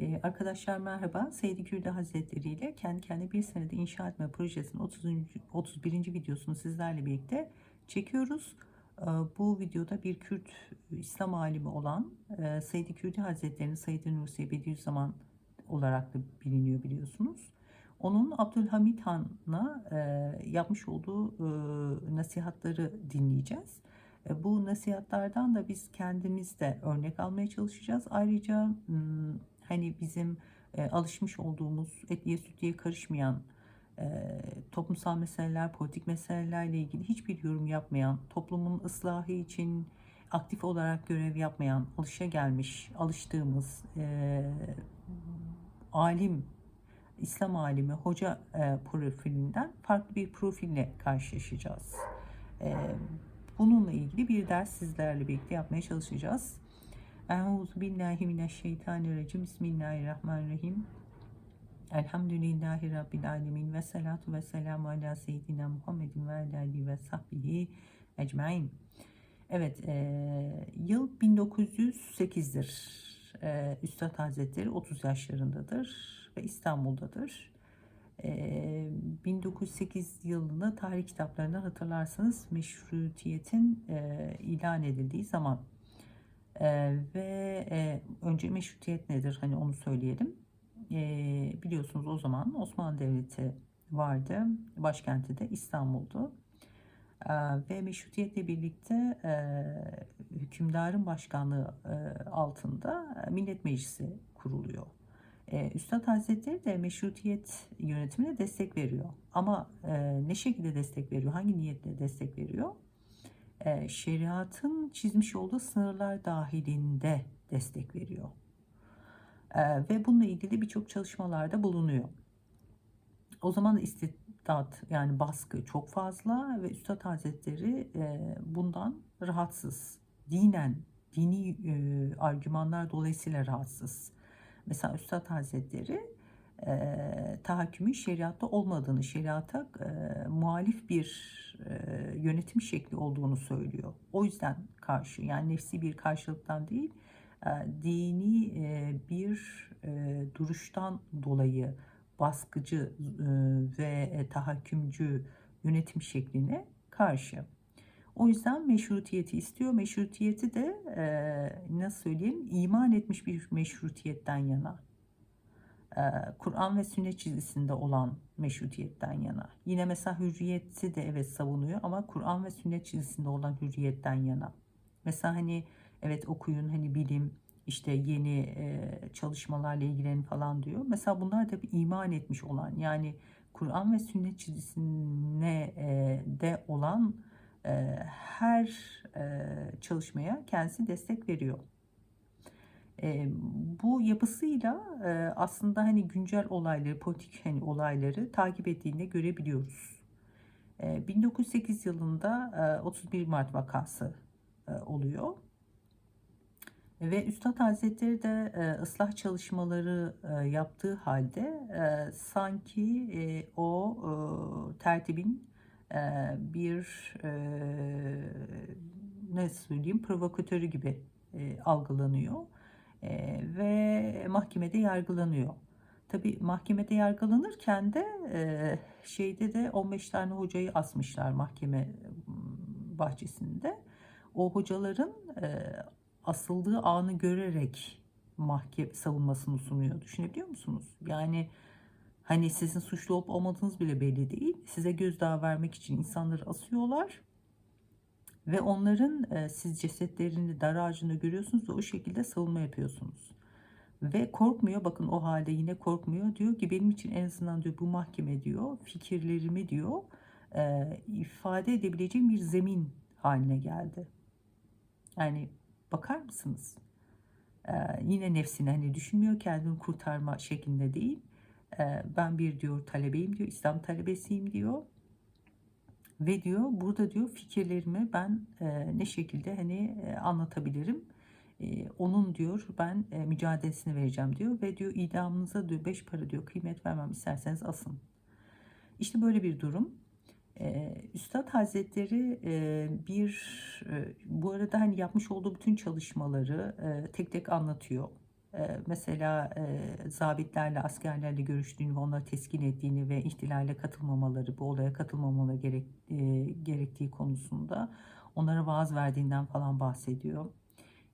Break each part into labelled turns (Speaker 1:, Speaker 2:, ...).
Speaker 1: Ee, arkadaşlar merhaba. Seydi Kürdi Hazretleri ile kendi kendine bir senede inşa etme projesinin 30. 31. videosunu sizlerle birlikte çekiyoruz. Ee, bu videoda bir Kürt İslam alimi olan e, Seydi Kürdi Hazretleri'nin Said Nursi Bediüzzaman olarak da biliniyor biliyorsunuz. Onun Abdülhamit Han'a e, yapmış olduğu e, nasihatları dinleyeceğiz. E, Bu nasihatlardan da biz kendimiz de örnek almaya çalışacağız. Ayrıca hani bizim e, alışmış olduğumuz etliye sütlüye karışmayan e, toplumsal meseleler, politik meselelerle ilgili hiçbir yorum yapmayan, toplumun ıslahı için aktif olarak görev yapmayan, alışa gelmiş, alıştığımız e, alim, İslam alimi, hoca e, profilinden farklı bir profille karşılaşacağız. E, bununla ilgili bir ders sizlerle birlikte yapmaya çalışacağız. Euzu billahi mineşşeytanirracim. Bismillahirrahmanirrahim. Elhamdülillahi Rabbil alemin ve salatu ve selamu ala seyyidina Muhammedin ve ala ve sahbihi ecmain. Evet, e, yıl 1908'dir. E, Üstad Hazretleri 30 yaşlarındadır ve İstanbul'dadır. E, 1908 yılında tarih kitaplarından hatırlarsanız meşrutiyetin e, ilan edildiği zaman ee, ve e, önce meşrutiyet nedir hani onu söyleyelim. Ee, biliyorsunuz o zaman Osmanlı Devleti vardı. Başkenti de İstanbul'du. Ee, ve meşrutiyetle birlikte e, hükümdarın başkanlığı e, altında Millet Meclisi kuruluyor. E, Üstad Hazretleri de meşrutiyet yönetimine destek veriyor. Ama e, ne şekilde destek veriyor? Hangi niyetle destek veriyor? E, şeriatın çizmiş olduğu sınırlar dahilinde destek veriyor. E, ve bununla ilgili birçok çalışmalarda bulunuyor. O zaman istidat yani baskı çok fazla ve Üstad Hazretleri e, bundan rahatsız. Dinen, dini argümanlar dolayısıyla rahatsız. Mesela Üstad Hazretleri e, tahakkümün şeriatta olmadığını, şeriata muhalif bir e, yönetim şekli olduğunu söylüyor. O yüzden karşı yani nefsi bir karşılıktan değil e, dini e, bir duruştan dolayı baskıcı ve tahakkümcü yönetim şekline karşı. O yüzden meşrutiyeti istiyor. Meşrutiyeti de nasıl söyleyeyim iman etmiş bir meşrutiyetten yana. E, Kur'an ve sünnet çizgisinde olan meşrutiyetten yana. Yine mesela hürriyeti de evet savunuyor ama Kur'an ve sünnet çizgisinde olan hürriyetten yana. Mesela hani evet okuyun hani bilim işte yeni e, çalışmalarla ilgilenin falan diyor. Mesela bunlar da bir iman etmiş olan yani Kur'an ve sünnet çizgisine e, de olan e, her e, çalışmaya kendisi destek veriyor. E, bu yapısıyla e, aslında hani güncel olayları, politik hani olayları takip ettiğini görebiliyoruz. E, 1908 yılında e, 31 Mart vakası e, oluyor. Ve Üstad Hazretleri de e, ıslah çalışmaları e, yaptığı halde e, sanki e, o e, tertibin e, bir e, ne söyleyeyim provokatörü gibi e, algılanıyor e, ve mahkemede yargılanıyor. Tabi mahkemede yargılanırken de e, şeyde de 15 tane hocayı asmışlar mahkeme bahçesinde. O hocaların e, asıldığı anı görerek mahkeme savunmasını sunuyor. Düşünebiliyor musunuz? Yani hani sizin suçlu olup olmadığınız bile belli değil. Size gözdağı vermek için insanları asıyorlar ve onların e, siz cesetlerini dar ağacında görüyorsunuz ve o şekilde savunma yapıyorsunuz. Ve korkmuyor bakın o halde yine korkmuyor. Diyor ki benim için en azından diyor bu mahkeme diyor fikirlerimi diyor e, ifade edebileceğim bir zemin haline geldi. Yani bakar mısınız? E, yine nefsini hani düşünmüyor kendini kurtarma şeklinde değil. E, ben bir diyor talebeyim diyor İslam talebesiyim diyor ve diyor burada diyor fikirlerimi ben e, ne şekilde hani e, anlatabilirim. E, onun diyor ben e, mücadelesini vereceğim diyor ve diyor idamınıza diyor beş para diyor kıymet vermem isterseniz asın. İşte böyle bir durum. E, Üstad Hazretleri e, bir e, bu arada hani yapmış olduğu bütün çalışmaları e, tek tek anlatıyor. E, mesela e, zabitlerle, askerlerle görüştüğünü ve onları teskin ettiğini ve ihtilale katılmamaları, bu olaya katılmamaları gerek, e, gerektiği konusunda onlara vaaz verdiğinden falan bahsediyor.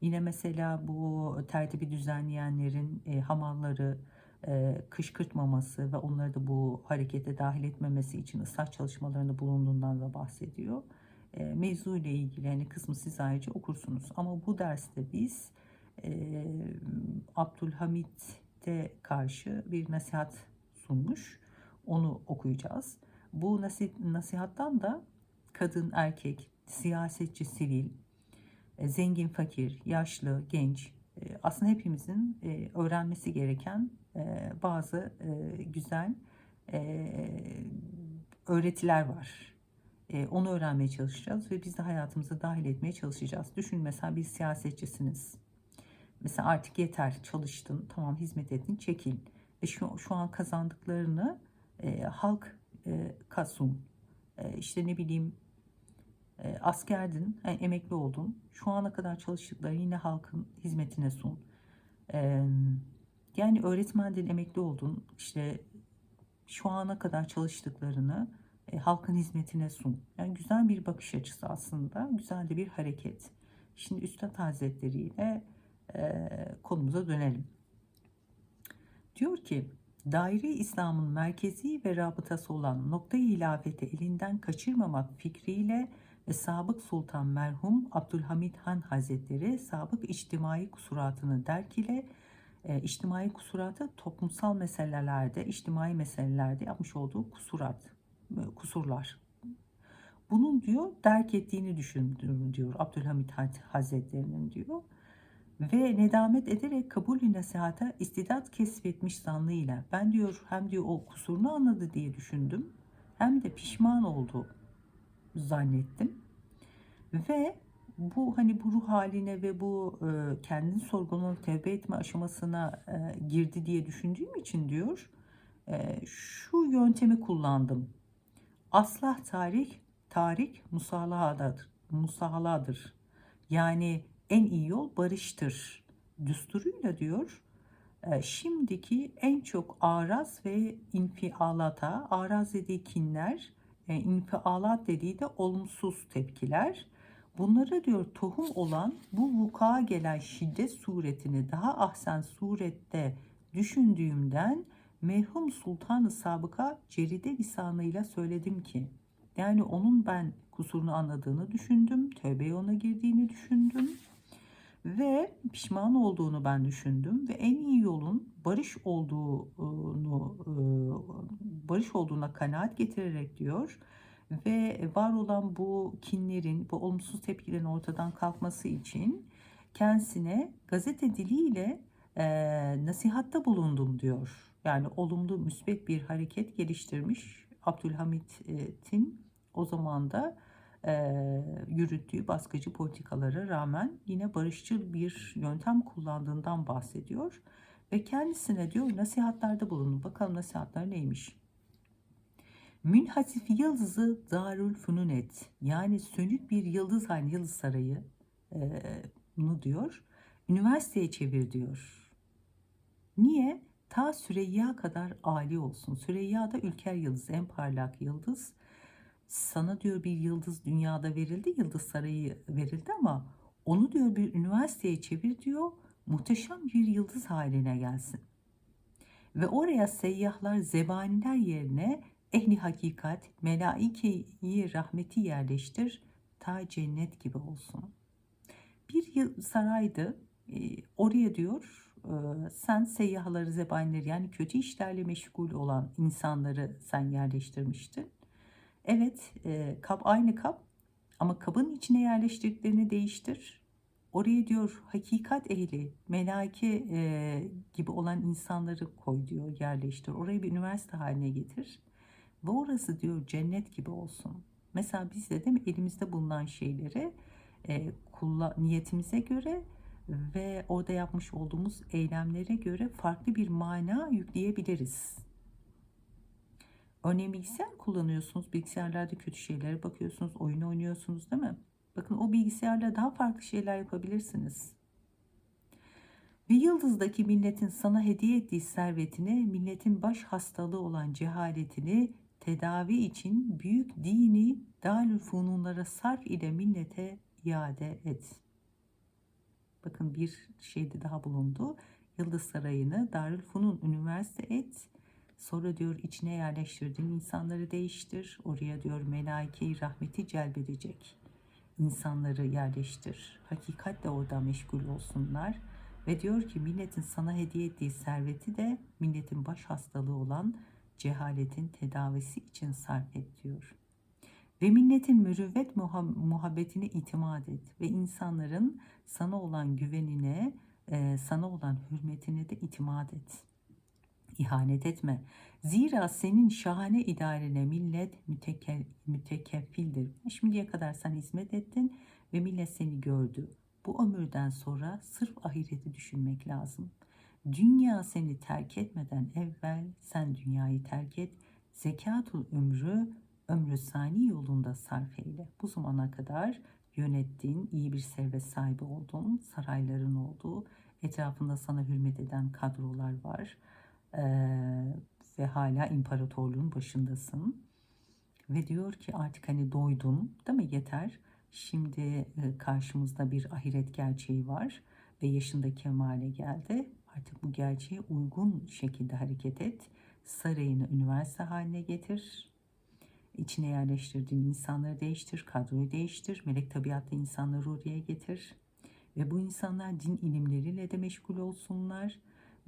Speaker 1: Yine mesela bu tertibi düzenleyenlerin e, hamalları e, kışkırtmaması ve onları da bu harekete dahil etmemesi için ıslah çalışmalarında bulunduğundan da bahsediyor. E, mevzu ile ilgili hani kısmı siz ayrıca okursunuz. Ama bu derste biz e, Abdülhamit'e karşı bir nasihat sunmuş. Onu okuyacağız. Bu nasihat, nasihattan da kadın, erkek, siyasetçi, sivil, e, zengin, fakir, yaşlı, genç e, aslında hepimizin e, öğrenmesi gereken bazı güzel öğretiler var. Onu öğrenmeye çalışacağız ve biz de hayatımıza dahil etmeye çalışacağız. Düşün mesela bir siyasetçisiniz. Mesela artık yeter çalıştın, tamam hizmet ettin, çekil. Ve şu, şu an kazandıklarını e, halk e, kasum. E, işte ne bileyim e, askerdin, yani emekli oldun. Şu ana kadar çalıştıkları yine halkın hizmetine sun. E, yani öğretmenden emekli oldun. İşte şu ana kadar çalıştıklarını e, halkın hizmetine sun. Yani güzel bir bakış açısı aslında. Güzel de bir hareket. Şimdi Üstad Hazretleri ile e, konumuza dönelim. Diyor ki daire İslam'ın merkezi ve rabıtası olan noktayı ilafeti elinden kaçırmamak fikriyle ve Sabık Sultan merhum Abdülhamit Han Hazretleri sabık içtimai kusuratını derk ile e, içtimai kusuratı toplumsal meselelerde, içtimai meselelerde yapmış olduğu kusurat, e, kusurlar. Bunun diyor derk ettiğini düşündüm diyor Abdülhamit Hazretleri'nin diyor. Ve nedamet ederek kabulü nasihata istidat kesbetmiş zanlıyla ben diyor hem diyor o kusurunu anladı diye düşündüm hem de pişman oldu zannettim. Ve bu hani bu ruh haline ve bu e, kendini sorgulanıp tevbe etme aşamasına e, girdi diye düşündüğüm için diyor e, şu yöntemi kullandım. Aslah tarih, tarih musalahadır. Musalahadır. Yani en iyi yol barıştır. Düsturuyla diyor e, şimdiki en çok araz ve infialata, araz dediği kinler, e, infialat dediği de olumsuz tepkiler. Bunlara diyor tohum olan bu vuku'a gelen şiddet suretini daha ahsen surette düşündüğümden merhum Sultanı Sabık'a ceride lisanıyla söyledim ki yani onun ben kusurunu anladığını düşündüm, tövbe yoluna girdiğini düşündüm ve pişman olduğunu ben düşündüm ve en iyi yolun barış olduğunu e, barış olduğuna kanaat getirerek diyor ve var olan bu kinlerin, bu olumsuz tepkilerin ortadan kalkması için kendisine gazete diliyle e, nasihatta bulundum diyor. Yani olumlu, müsbet bir hareket geliştirmiş Abdülhamit'in o zaman da e, yürüttüğü baskıcı politikalara rağmen yine barışçıl bir yöntem kullandığından bahsediyor. Ve kendisine diyor nasihatlarda bulunun. Bakalım nasihatler neymiş? Münhasif yıldızı Darül Fununet yani sönük bir yıldız haline yıldız sarayı e, bunu diyor. Üniversiteye çevir diyor. Niye? Ta Süreyya kadar âli olsun. Süreyya da ülker yıldız, en parlak yıldız. Sana diyor bir yıldız dünyada verildi, yıldız sarayı verildi ama onu diyor bir üniversiteye çevir diyor. Muhteşem bir yıldız haline gelsin. Ve oraya seyyahlar, zebaniler yerine ehli hakikat, melaikeyi rahmeti yerleştir, ta cennet gibi olsun. Bir saraydı, e, oraya diyor e, sen seyyahları, zebanileri yani kötü işlerle meşgul olan insanları sen yerleştirmiştin. Evet, e, kap aynı kap ama kabın içine yerleştirdiklerini değiştir. Oraya diyor hakikat ehli, melaike e, gibi olan insanları koy diyor, yerleştir. Orayı bir üniversite haline getir. Ve orası diyor cennet gibi olsun. Mesela biz de değil mi elimizde bulunan şeyleri e, kulla, niyetimize göre ve orada yapmış olduğumuz eylemlere göre farklı bir mana yükleyebiliriz. Örneğin bilgisayar kullanıyorsunuz. Bilgisayarlarda kötü şeylere bakıyorsunuz. Oyun oynuyorsunuz değil mi? Bakın o bilgisayarla daha farklı şeyler yapabilirsiniz. Ve yıldızdaki milletin sana hediye ettiği servetini, milletin baş hastalığı olan cehaletini tedavi için büyük dini dalül fununlara sarf ile millete iade et. Bakın bir şeyde daha bulundu. Yıldız Sarayı'nı Darül Funun üniversite et. Sonra diyor içine yerleştirdiğin insanları değiştir. Oraya diyor melaike rahmeti celbedecek. insanları yerleştir. Hakikatle orada meşgul olsunlar. Ve diyor ki milletin sana hediye ettiği serveti de milletin baş hastalığı olan cehaletin tedavisi için sarf et diyor. Ve milletin mürüvvet muha- muhabbetine itimat et ve insanların sana olan güvenine, e, sana olan hürmetine de itimat et. İhanet etme. Zira senin şahane idarene millet müteke, mütekeffildir. Şimdiye kadar sen hizmet ettin ve millet seni gördü. Bu ömürden sonra sırf ahireti düşünmek lazım. Dünya seni terk etmeden evvel sen dünyayı terk et. Zekatul ömrü ömrü sani yolunda sarf eyle. Bu zamana kadar yönettiğin, iyi bir servet sahibi olduğun, sarayların olduğu, etrafında sana hürmet eden kadrolar var. Ee, ve hala imparatorluğun başındasın. Ve diyor ki artık hani doydun değil mi yeter. Şimdi karşımızda bir ahiret gerçeği var ve yaşında kemale geldi. Artık bu gerçeğe uygun şekilde hareket et. Sarayını üniversite haline getir. İçine yerleştirdiğin insanları değiştir, kadroyu değiştir. Melek tabiatlı insanları oraya getir. Ve bu insanlar din ilimleriyle de meşgul olsunlar.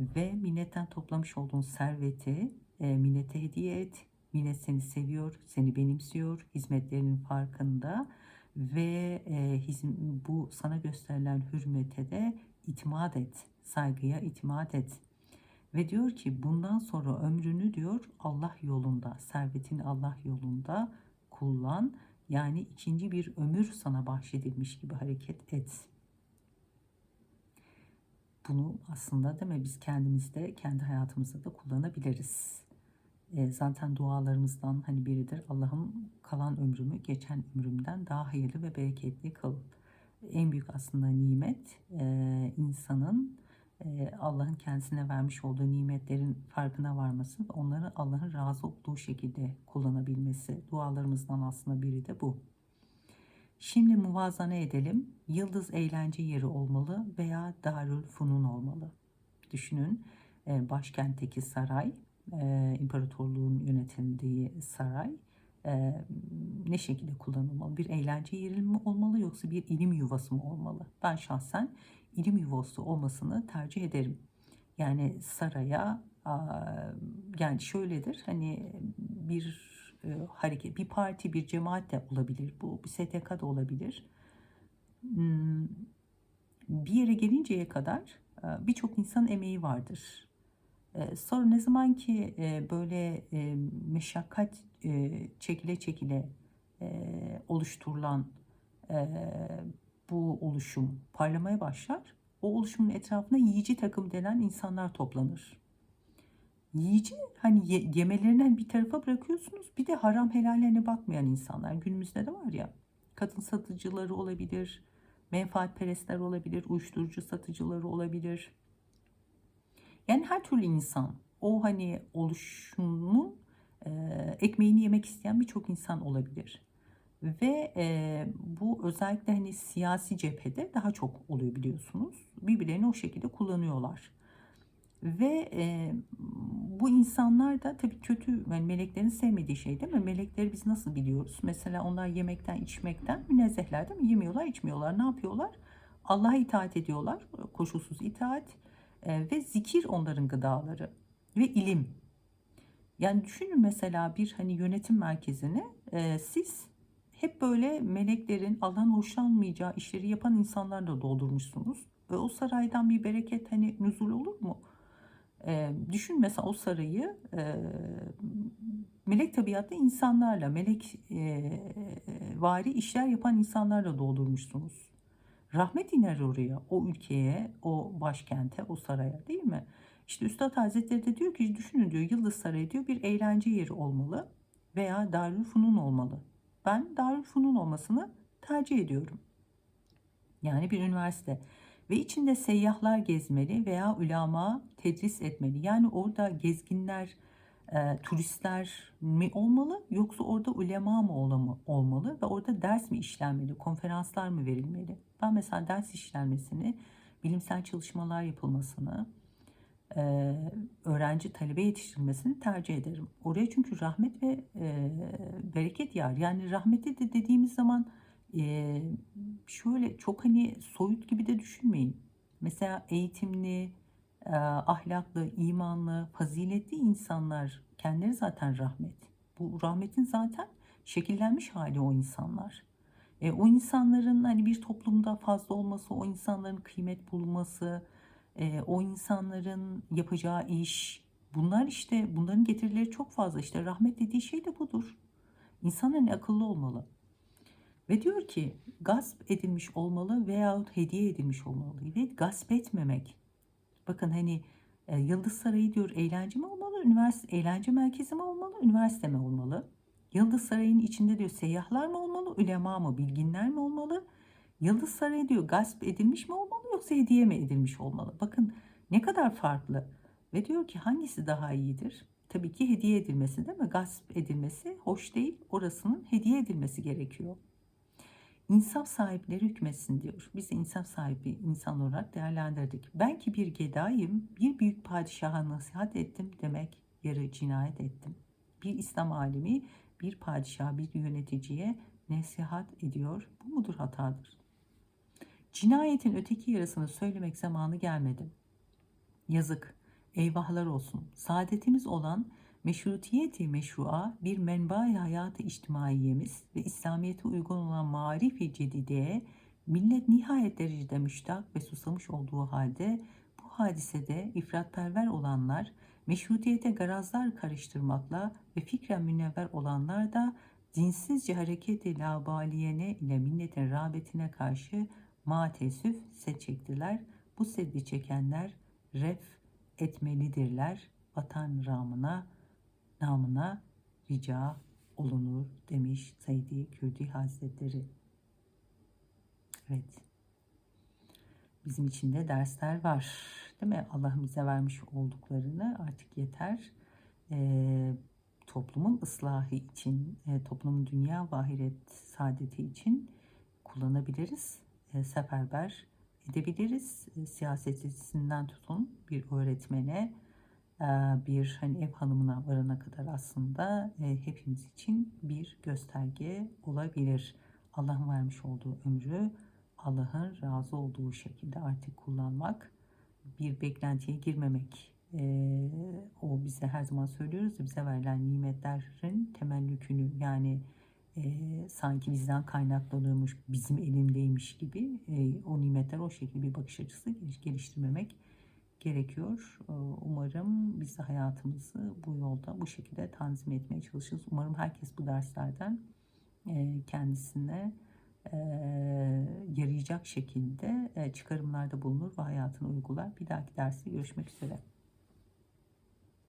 Speaker 1: Ve milletten toplamış olduğun serveti e, millete hediye et. Millet seni seviyor, seni benimsiyor, hizmetlerinin farkında ve e, hizm- bu sana gösterilen hürmete de itimat et, saygıya itimat et. Ve diyor ki bundan sonra ömrünü diyor Allah yolunda, servetini Allah yolunda kullan. Yani ikinci bir ömür sana bahşedilmiş gibi hareket et. Bunu aslında değil mi biz kendimizde, kendi hayatımızda da kullanabiliriz. E, zaten dualarımızdan hani biridir. Allah'ım kalan ömrümü geçen ömrümden daha hayırlı ve bereketli kıl. En büyük aslında nimet e, insanın e, Allah'ın kendisine vermiş olduğu nimetlerin farkına varması ve onları Allah'ın razı olduğu şekilde kullanabilmesi. Dualarımızdan aslında biri de bu. Şimdi muvazana edelim. Yıldız eğlence yeri olmalı veya Darül Funun olmalı. Düşünün e, başkentteki saray, e, imparatorluğun yönetildiği saray e, ne şekilde kullanılmalı? Bir eğlence yeri mi olmalı yoksa bir ilim yuvası mı olmalı? Ben şahsen ilim yuvası olmasını tercih ederim. Yani saraya yani şöyledir hani bir e, hareket, bir parti, bir cemaat de olabilir. Bu bir STK da olabilir. Hmm, bir yere gelinceye kadar e, birçok insan emeği vardır. E, sonra ne zaman ki e, böyle e, meşakkat çekile çekile oluşturulan bu oluşum parlamaya başlar. O oluşumun etrafına yiyici takım denen insanlar toplanır yiyici hani ye, yemelerinden bir tarafa bırakıyorsunuz. Bir de haram helallerine bakmayan insanlar günümüzde de var ya. Kadın satıcıları olabilir, menfaatperestler olabilir, uyuşturucu satıcıları olabilir. Yani her türlü insan o hani oluşumun e, ekmeğini yemek isteyen birçok insan olabilir. Ve e, bu özellikle hani siyasi cephede daha çok oluyor biliyorsunuz. Birbirlerini o şekilde kullanıyorlar. Ve e, bu insanlar da tabii kötü, yani meleklerin sevmediği şey değil mi? Melekleri biz nasıl biliyoruz? Mesela onlar yemekten, içmekten münezzehler değil mi? Yemiyorlar, içmiyorlar. Ne yapıyorlar? Allah'a itaat ediyorlar. Koşulsuz itaat. E, ve zikir onların gıdaları. Ve ilim. Yani düşünün mesela bir hani yönetim merkezini e, siz hep böyle meleklerin Allah'ın hoşlanmayacağı işleri yapan insanlarla doldurmuşsunuz. Ve o saraydan bir bereket hani nüzul olur mu? E, düşün mesela o sarayı e, melek tabiatlı insanlarla, melek e, vari işler yapan insanlarla doldurmuşsunuz. Rahmet iner oraya, o ülkeye, o başkente, o saraya değil mi? İşte Üstad Hazretleri de diyor ki düşünün diyor Yıldız Sarayı diyor bir eğlence yeri olmalı veya Darül Funun olmalı. Ben Darül Funun olmasını tercih ediyorum. Yani bir üniversite. Ve içinde seyyahlar gezmeli veya ulama tedris etmeli. Yani orada gezginler, e, turistler mi olmalı yoksa orada ulema mı olmalı ve orada ders mi işlenmeli, konferanslar mı verilmeli? Ben mesela ders işlenmesini, bilimsel çalışmalar yapılmasını, e, öğrenci talebe yetiştirilmesini tercih ederim. Oraya çünkü rahmet ve e, bereket yağar. Yani rahmeti de dediğimiz zaman şöyle çok hani soyut gibi de düşünmeyin. Mesela eğitimli, ahlaklı, imanlı, faziletli insanlar kendileri zaten rahmet. Bu rahmetin zaten şekillenmiş hali o insanlar. E, o insanların hani bir toplumda fazla olması, o insanların kıymet bulunması, e, o insanların yapacağı iş, bunlar işte bunların getirileri çok fazla. İşte rahmet dediği şey de budur. İnsan hani akıllı olmalı. Ve diyor ki gasp edilmiş olmalı veyahut hediye edilmiş olmalı ve gasp etmemek. Bakın hani e, Yıldız Sarayı diyor eğlence mi olmalı, üniversite eğlence merkezi mi olmalı, üniversite mi olmalı? Yıldız Sarayı'nın içinde diyor seyyahlar mı olmalı, ulema mı, bilginler mi olmalı? Yıldız Sarayı diyor gasp edilmiş mi olmalı yoksa hediye mi edilmiş olmalı? Bakın ne kadar farklı. Ve diyor ki hangisi daha iyidir? Tabii ki hediye edilmesi değil mi? Gasp edilmesi hoş değil. Orasının hediye edilmesi gerekiyor. İnsaf sahipleri hükmetsin diyor. Biz insaf sahibi insan olarak değerlendirdik. Ben ki bir gedayım, bir büyük padişaha nasihat ettim demek yarı cinayet ettim. Bir İslam alimi bir padişah, bir yöneticiye nasihat ediyor. Bu mudur hatadır? Cinayetin öteki yarısını söylemek zamanı gelmedi. Yazık, eyvahlar olsun. Saadetimiz olan meşrutiyeti meşrua bir menba-i hayatı içtimaiyemiz ve İslamiyet'e uygun olan marif-i cedideye millet nihayet derecede müştak ve susamış olduğu halde bu hadisede ifratperver olanlar meşrutiyete garazlar karıştırmakla ve fikren münevver olanlar da dinsizce hareketi labaliyene ile milletin rağbetine karşı matesüf set çektiler. Bu seddi çekenler ref etmelidirler. Vatan ramına namına rica olunur demiş Saidi Kürdi Hazretleri. Evet. Bizim için de dersler var. Değil mi? Allah'ın bize vermiş olduklarını artık yeter. Ee, toplumun ıslahı için, e, toplumun dünya ve saadeti için kullanabiliriz. E, seferber edebiliriz. E, siyasetçisinden tutun bir öğretmene, bir hani ev hanımına varana kadar aslında hepimiz için bir gösterge olabilir. Allah'ın vermiş olduğu ömrü Allah'ın razı olduğu şekilde artık kullanmak, bir beklentiye girmemek. O bize her zaman söylüyoruz ya bize verilen nimetlerin temellükünü yani sanki bizden kaynaklanıyormuş, bizim elimdeymiş gibi o nimetler o şekilde bir bakış açısı geliştirmemek gerekiyor. Umarım biz de hayatımızı bu yolda bu şekilde tanzim etmeye çalışırız. Umarım herkes bu derslerden kendisine yarayacak şekilde çıkarımlarda bulunur ve hayatını uygular. Bir dahaki derste görüşmek üzere.